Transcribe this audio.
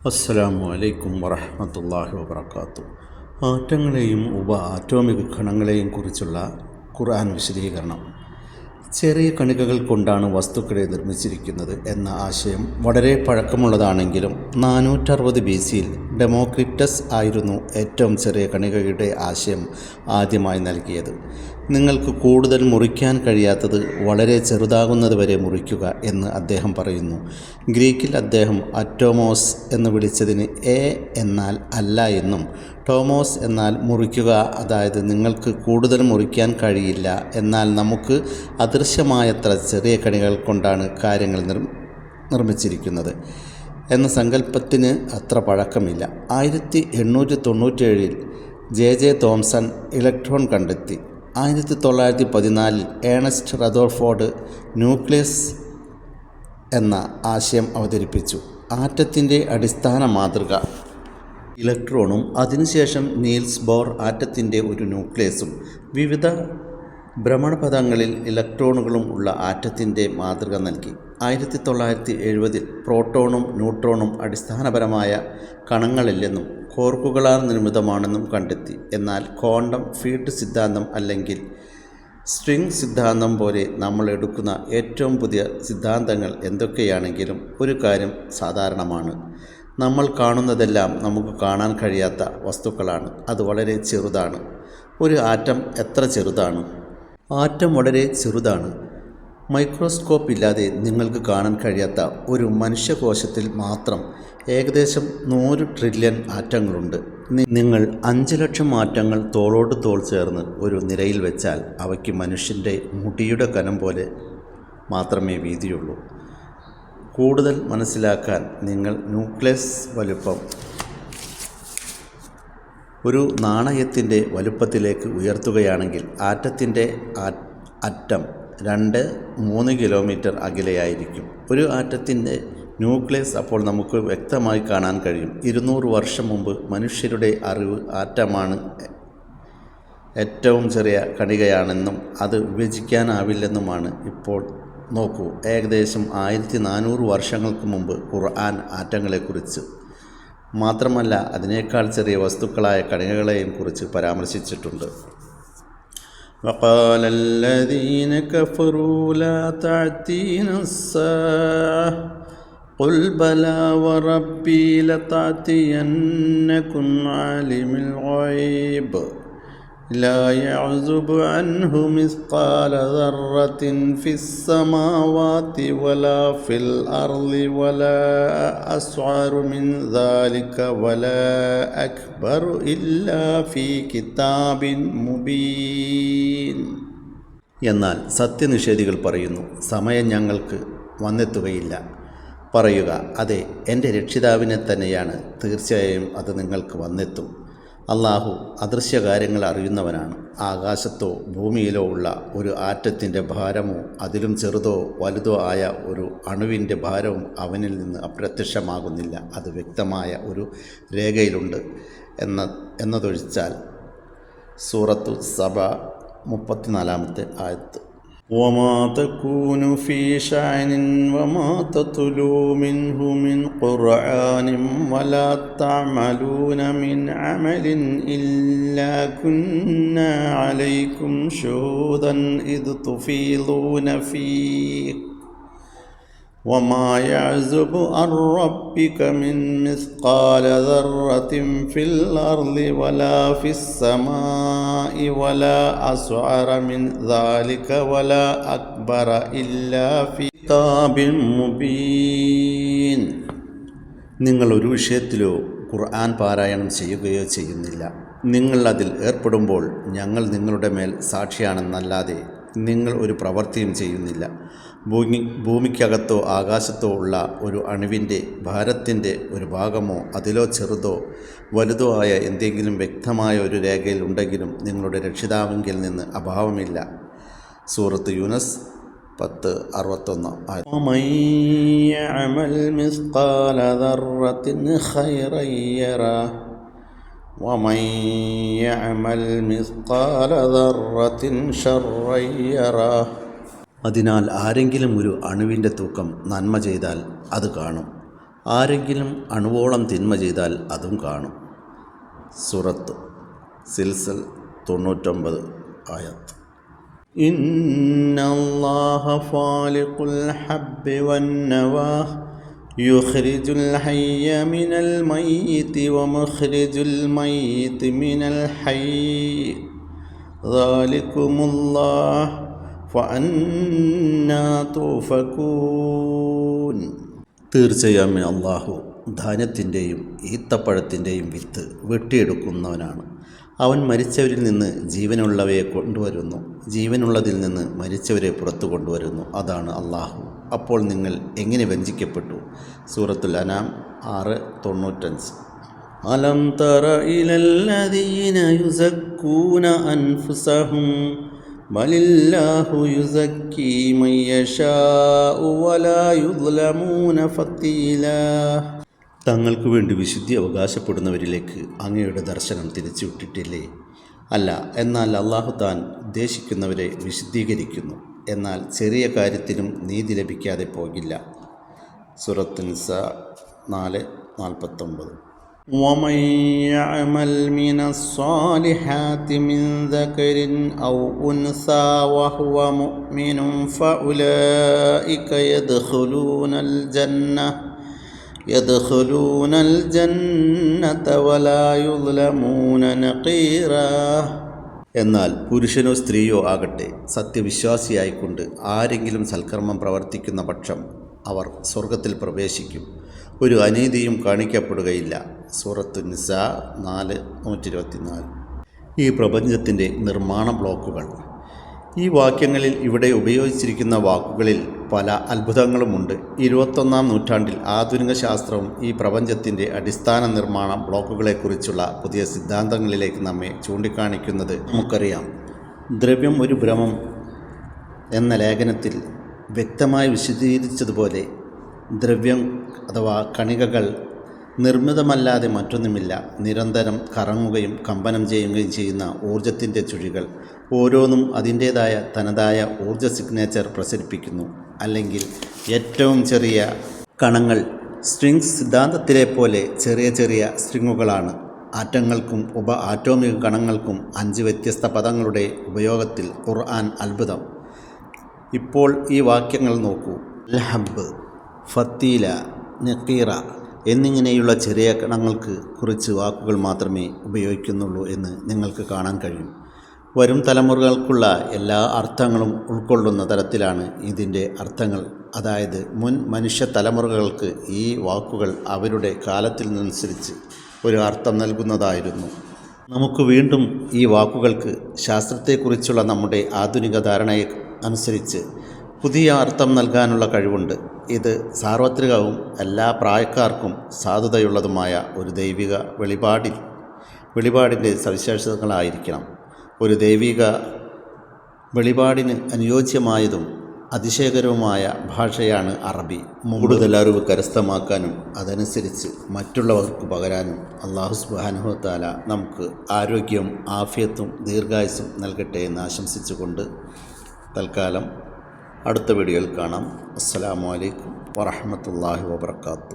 അസ്സലാമു അലൈക്കും വറഹ്മത്തുള്ളാഹി വബറകാതുഹു ആറ്റങ്ങളെയും ഉപ ആറ്റോമിക കണങ്ങളെയും കുറിച്ചുള്ള ഖുർആൻ വിശദീകരണം. ചെറിയ കണികകൾ കൊണ്ടാണ് വസ്തുക്കളെ നിർമ്മിച്ചിരിക്കുന്നത് എന്ന ആശയം വളരെ പഴക്കമുള്ളതാണെങ്കിലും നാനൂറ്ററുപത് ബി സിയിൽ ഡെമോക്രിറ്റസ് ആയിരുന്നു ഏറ്റവും ചെറിയ കണികയുടെ ആശയം ആദ്യമായി നൽകിയത്. നിങ്ങൾക്ക് കൂടുതൽ മുറിക്കാൻ കഴിയാത്തത് വളരെ ചെറുതാകുന്നത് വരെ മുറിക്കുക എന്ന് അദ്ദേഹം പറയുന്നു. ഗ്രീക്കിൽ അദ്ദേഹം അറ്റോമോസ് എന്ന് വിളിച്ചതിന് എ എന്നാൽ അല്ല എന്നും ടോമോസ് എന്നാൽ മുറിക്കുക അതായത് നിങ്ങൾക്ക് കൂടുതൽ മുറിക്കാൻ കഴിയില്ല എന്നാൽ നമുക്ക് അദൃശ്യമായത്ര ചെറിയ കണികൾ കൊണ്ടാണ് കാര്യങ്ങൾ നിർ നിർമ്മിച്ചിരിക്കുന്നത്. എന്ന സങ്കല്പത്തിന് അത്ര പഴക്കമില്ല. ആയിരത്തി എണ്ണൂറ്റി തൊണ്ണൂറ്റേഴിൽ ജെ ജെ തോംസൺ ഇലക്ട്രോൺ കണ്ടെത്തി. ആയിരത്തി തൊള്ളായിരത്തി പതിനാലിൽ ഏണസ്റ്റ് റദോർഫോർഡ് ന്യൂക്ലിയസ് എന്ന ആശയം അവതരിപ്പിച്ചു. ആറ്റത്തിന്റെ അടിസ്ഥാന മാതൃക ഇലക്ട്രോണും അതിനുശേഷം നീൽസ് ബോർ ആറ്റത്തിന്റെ ഒരു ന്യൂക്ലിയസും വിവിധ ഭ്രമണപഥങ്ങളിൽ ഇലക്ട്രോണുകളും ഉള്ള ആറ്റത്തിന്റെ മാതൃക നൽകി. ആയിരത്തി തൊള്ളായിരത്തി എഴുപതിൽ പ്രോട്ടോണും ന്യൂട്രോണും അടിസ്ഥാനപരമായ കണങ്ങളില്ലെന്നും കോർക്കുകളാൽ നിർമ്മിതമാണെന്നും കണ്ടെത്തി. എന്നാൽ ക്വാണ്ടം ഫീൽഡ് സിദ്ധാന്തം അല്ലെങ്കിൽ സ്ട്രിംഗ് സിദ്ധാന്തം പോലെ നമ്മൾ എടുക്കുന്ന ഏറ്റവും പുതിയ സിദ്ധാന്തങ്ങൾ എന്തൊക്കെയാണെങ്കിലും ഒരു കാര്യം സാധാരണമാണ്. നമ്മൾ കാണുന്നതെല്ലാം നമുക്ക് കാണാൻ കഴിയാത്ത വസ്തുക്കളാണ്. അത് വളരെ ചെറുതാണ്. ഒരു ആറ്റം എത്ര ചെറുതാണ്? ആറ്റം വളരെ ചെറുതാണ്. മൈക്രോസ്കോപ്പ് ഇല്ലാതെ നിങ്ങൾക്ക് കാണാൻ കഴിയാത്ത ഒരു മനുഷ്യകോശത്തിൽ മാത്രം ഏകദേശം നൂറ് ട്രില്യൺ ആറ്റങ്ങളുണ്ട്. നിങ്ങൾ അഞ്ച് ലക്ഷം ആറ്റങ്ങൾ തോളോട് തോൾ ചേർന്ന് ഒരു നിരയിൽ വെച്ചാൽ അവയ്ക്ക് മനുഷ്യന്റെ മുടിയുടെ കനം പോലെ മാത്രമേ വീതിയുള്ളൂ. കൂടുതൽ മനസ്സിലാക്കാൻ നിങ്ങൾ ന്യൂക്ലിയസ് വലുപ്പം ഒരു നാണയത്തിന്റെ വലുപ്പത്തിലേക്ക് ഉയർത്തുകയാണെങ്കിൽ ആറ്റത്തിന്റെ അറ്റം രണ്ട് മൂന്ന് കിലോമീറ്റർ അകലെയായിരിക്കും. ഒരു ആറ്റത്തിന്റെ ന്യൂക്ലിയസ് അപ്പോൾ നമുക്ക് വ്യക്തമായി കാണാൻ കഴിയും. ഇരുന്നൂറ് വർഷം മുമ്പ് മനുഷ്യരുടെ അറിവ് ആറ്റമാണ് ഏറ്റവും ചെറിയ കണികയാണെന്നും അത് വിഭജിക്കാനാവില്ലെന്നുമാണ് ഇപ്പോൾ നോക്കൂ. ഏകദേശം ആയിരത്തി നാനൂറ് വർഷങ്ങൾക്ക് മുമ്പ് ഖുർആൻ ആറ്റങ്ങളെക്കുറിച്ച് മാത്രമല്ല അതിനേക്കാൾ ചെറിയ വസ്തുക്കളായ കണികകളെയും കുറിച്ച് പരാമർശിച്ചിട്ടുണ്ട് وقال الذين كفروا لا تعتينا الساعة قل بلى وربي لتعتينكم عالم الغيب لا يعزب عنه مثقال ذرة في السماوات ولا في الأرض ولا أسعر من ذلك ولا أكبر إلا في كتاب مبين എന്നാൽ സത്യനിഷേധികൾ പറയുന്നു സമയം ഞങ്ങൾക്ക് വന്നെത്തുകയില്ല പറയുക അതെ എൻ്റെ രക്ഷിതാവിനെ തന്നെയാണ് തീർച്ചയായും അത് നിങ്ങൾക്ക് വന്നെത്തും അള്ളാഹു അദൃശ്യ കാര്യങ്ങൾ അറിയുന്നവനാണ്. ആകാശത്തോ ഭൂമിയിലോ ഉള്ള ഒരു ആറ്റത്തിന്റെ ഭാരമോ അതിലും ചെറുതോ വലുതോ ആയ ഒരു അണുവിന്റെ ഭാരവും അവനിൽ നിന്ന് അപ്രത്യക്ഷമാകുന്നില്ല. അത് വ്യക്തമായ ഒരു രേഖയിലുണ്ട്. എന്ന എന്നതൊഴിച്ചാൽ സൂറത്തു സഭ മുപ്പത്തിനാലാമത്തെ ആയത്ത്. وما تكون في شأن وما تتلو منه من قرآن ولا تعملون من عمل إلا كنا عليكم شهودا إذ تفيضون فيه وما يعزب عن ربك من مثقال ذرة في الأرض ولا في السماء ولا أسعر من ذلك ولا أكبر إلا في كتاب مبين നിങ്ങൾ ഒരു വിഷയത്തിലോ ഖുർആൻ പാരായണം ചെയ്യുകയോ ചെയ്യുന്നില്ല നിങ്ങൾ അതിൽ ഏർപ്പെടുമ്പോൾ ഞങ്ങൾ നിങ്ങളുടെ മേൽ സാക്ഷിയാണെന്നല്ലാതെ നിങ്ങൾ ഒരു പ്രവൃത്തിയും ചെയ്യുന്നില്ല ഭൂമി ഭൂമിക്കകത്തോ ആകാശത്തോ ഉള്ള ഒരു അണുവിൻ്റെ ഭാരത്തിൻ്റെ ഒരു ഭാഗമോ അതിലോ ചെറുതോ വലുതോ ആയ എന്തെങ്കിലും വ്യക്തമായ ഒരു രേഖയിൽ ഉണ്ടെങ്കിലും നിങ്ങളുടെ രക്ഷിതാവിങ്കിൽ നിന്ന് അഭാവമില്ല സൂറത്ത് യൂനസ് പത്ത് അറുപത്തൊന്ന് ومن يعمل مثقال ذرة خيرا يره ومن يعمل مثقال ذرة شرا يره അതിനാൽ ആരെങ്കിലും ഒരു അണുവിൻ്റെ തൂക്കം നന്മ ചെയ്താൽ അത് കാണും ആരെങ്കിലും അണുവോളം തിന്മ ചെയ്താൽ അതും കാണും സൂറത്ത് സിൽസൽ തൊണ്ണൂറ്റൊമ്പത് ആയത്ത് إن الله فالق الحب والنواه يخرج الحي من الميت ومخرج الميت من الحي ذلكم الله فأنا توفكون തീർച്ചയായും അള്ളാഹു ധാന്യത്തിന്റെയും ഈത്തപ്പഴത്തിന്റെയും വിത്ത് വെട്ടിയെടുക്കുന്നവനാണ്. അവൻ മരിച്ചവരിൽ നിന്ന് ജീവനുള്ളവയെ കൊണ്ടുവരുന്നു. ജീവനുള്ളതിൽ നിന്ന് മരിച്ചവരെ പുറത്തു കൊണ്ടുവരുന്നു. അതാണ് അള്ളാഹു അപ്പോൾ നിങ്ങൾ എങ്ങനെ വഞ്ചിക്കപ്പെട്ടു? സൂറത്തുൽ അനാം ആറ് തൊണ്ണൂറ്റഞ്ച്. അലം തറ ഇലല്ലദീന യുസക്കൂന അൻഫുസഹും ബലില്ലാഹു യുസക്കി യശാഉ വലാ യുദ്ലമൂന ഫത്തീലാ. തങ്ങൾക്ക് വേണ്ടി വിശുദ്ധി അവകാശപ്പെടുന്നവരിലേക്ക് അങ്ങയുടെ ദർശനം തിരിച്ചുവിട്ടിട്ടില്ലേ? അല്ല എന്നാൽ അള്ളാഹു താൻ ഉദ്ദേശിക്കുന്നവരെ വിശുദ്ധീകരിക്കുന്നു. എന്നാൽ ചെറിയ കാര്യത്തിനും നീതി ലഭിക്കാതെ പോകില്ല. സുറത്തിൻസ നാല് നാൽപ്പത്തൊമ്പത്. ومن يعمل من الصالحات من ذكر أو أنثى وهو مؤمن فأولئك يدخلون الجنة يدخلون الجنة ولا يظلمون نقيرا എന്നാൽ പുരുഷനോ സ്ത്രീയോ ആകട്ടെ സത്യവിശ്വാസിയായിക്കൊണ്ട് ആരെങ്കിലും സൽക്കർമ്മം പ്രവർത്തിക്കുന്ന പക്ഷം അവർ സ്വർഗത്തിൽ പ്രവേശിക്കും ഒരു അനീതിയും കാണിക്കപ്പെടുകയില്ല സൂറത്തു നിസ നാല് നൂറ്റി ഇരുപത്തിനാല് ഈ പ്രപഞ്ചത്തിന്റെ നിർമ്മാണ ബ്ലോക്കുകൾ. ഈ വാക്യങ്ങളിൽ ഇവിടെ ഉപയോഗിച്ചിരിക്കുന്ന വാക്കുകളിൽ പല അത്ഭുതങ്ങളുമുണ്ട്. ഇരുപത്തൊന്നാം നൂറ്റാണ്ടിൽ ആധുനിക ശാസ്ത്രവും ഈ പ്രപഞ്ചത്തിന്റെ അടിസ്ഥാന നിർമ്മാണ ബ്ലോക്കുകളെക്കുറിച്ചുള്ള പുതിയ സിദ്ധാന്തങ്ങളിലേക്ക് നമ്മെ ചൂണ്ടിക്കാണിക്കുന്നത് നമുക്കറിയാം. ദ്രവ്യം ഒരു ഭ്രമം എന്ന ലേഖനത്തിൽ വ്യക്തമായി വിശദീകരിച്ചതുപോലെ ദ്രവ്യം അഥവാ കണികകൾ നിർമ്മിതമല്ലാതെ മറ്റൊന്നുമില്ല. നിരന്തരം കറങ്ങുകയും കമ്പനം ചെയ്യുകയും ചെയ്യുന്ന ഊർജത്തിന്റെ ചുഴികൾ ഓരോന്നും അതിന്റേതായ തനതായ ഊർജ സിഗ്നേച്ചർ പ്രസരിപ്പിക്കുന്നു. അല്ലെങ്കിൽ ഏറ്റവും ചെറിയ കണങ്ങൾ സ്ട്രിങ്സ് സിദ്ധാന്തത്തിലെ പോലെ ചെറിയ ചെറിയ സ്ട്രിങ്ങുകളാണ് ആറ്റങ്ങൾക്കും ഉപ ആറ്റോമിക കണങ്ങൾക്കും അഞ്ച് വ്യത്യസ്ത പദങ്ങളുടെ ഉപയോഗത്തിൽ ഖുർആൻ അത്ഭുതം. ഇപ്പോൾ ഈ വാക്യങ്ങൾ നോക്കൂ. ലഹബ് ഫത്തീല നക്കീറ എന്നിങ്ങനെയുള്ള ചെറിയ കണങ്ങൾക്ക് കുറിച്ച് വാക്കുകൾ മാത്രമേ ഉപയോഗിക്കുന്നുള്ളൂ എന്ന് നിങ്ങൾക്ക് കാണാൻ കഴിയും. വരും തലമുറകൾക്കുള്ള എല്ലാ അർത്ഥങ്ങളും ഉൾക്കൊള്ളുന്ന തരത്തിലാണ് ഇതിന്റെ അർത്ഥങ്ങൾ. അതായത് മുൻ മനുഷ്യ തലമുറകൾക്ക് ഈ വാക്കുകൾ അവരുടെ കാലത്തിൽ കാലത്തിനനുസരിച്ച് ഒരു അർത്ഥം നൽകുന്നതായിരുന്നു. നമുക്ക് വീണ്ടും ഈ വാക്കുകൾക്ക് ശാസ്ത്രത്തെക്കുറിച്ചുള്ള നമ്മുടെ ആധുനിക ധാരണയെ അനുസരിച്ച് പുതിയ അർത്ഥം നൽകാനുള്ള കഴിവുണ്ട്. ഇത് സാർവത്രികവും എല്ലാ പ്രായക്കാർക്കും സാധുതയുള്ളതുമായ ഒരു ദൈവിക വെളിപാടിൽ വെളിപാടിന്റെ സവിശേഷതകളായിരിക്കണം. ഒരു ദൈവിക വെളിപാടിന് അനുയോജ്യമായതും അതിശയകരവുമായ ഭാഷയാണ് അറബി. കൂടുതൽ അറിവ് കരസ്ഥമാക്കാനും അതനുസരിച്ച് മറ്റുള്ളവർക്ക് പകരാനും അള്ളാഹു സുബാനുഹത്താല നമുക്ക് ആരോഗ്യവും ആഫിയത്തും ദീർഘായുസും നൽകട്ടെ എന്ന് ആശംസിച്ചുകൊണ്ട് തൽക്കാലം അടുത്ത വീഡിയോയിൽ കാണാം. അസ്സലാമു അലൈക്കും വറഹമത്തല്ലാഹി വബർക്കാത്തു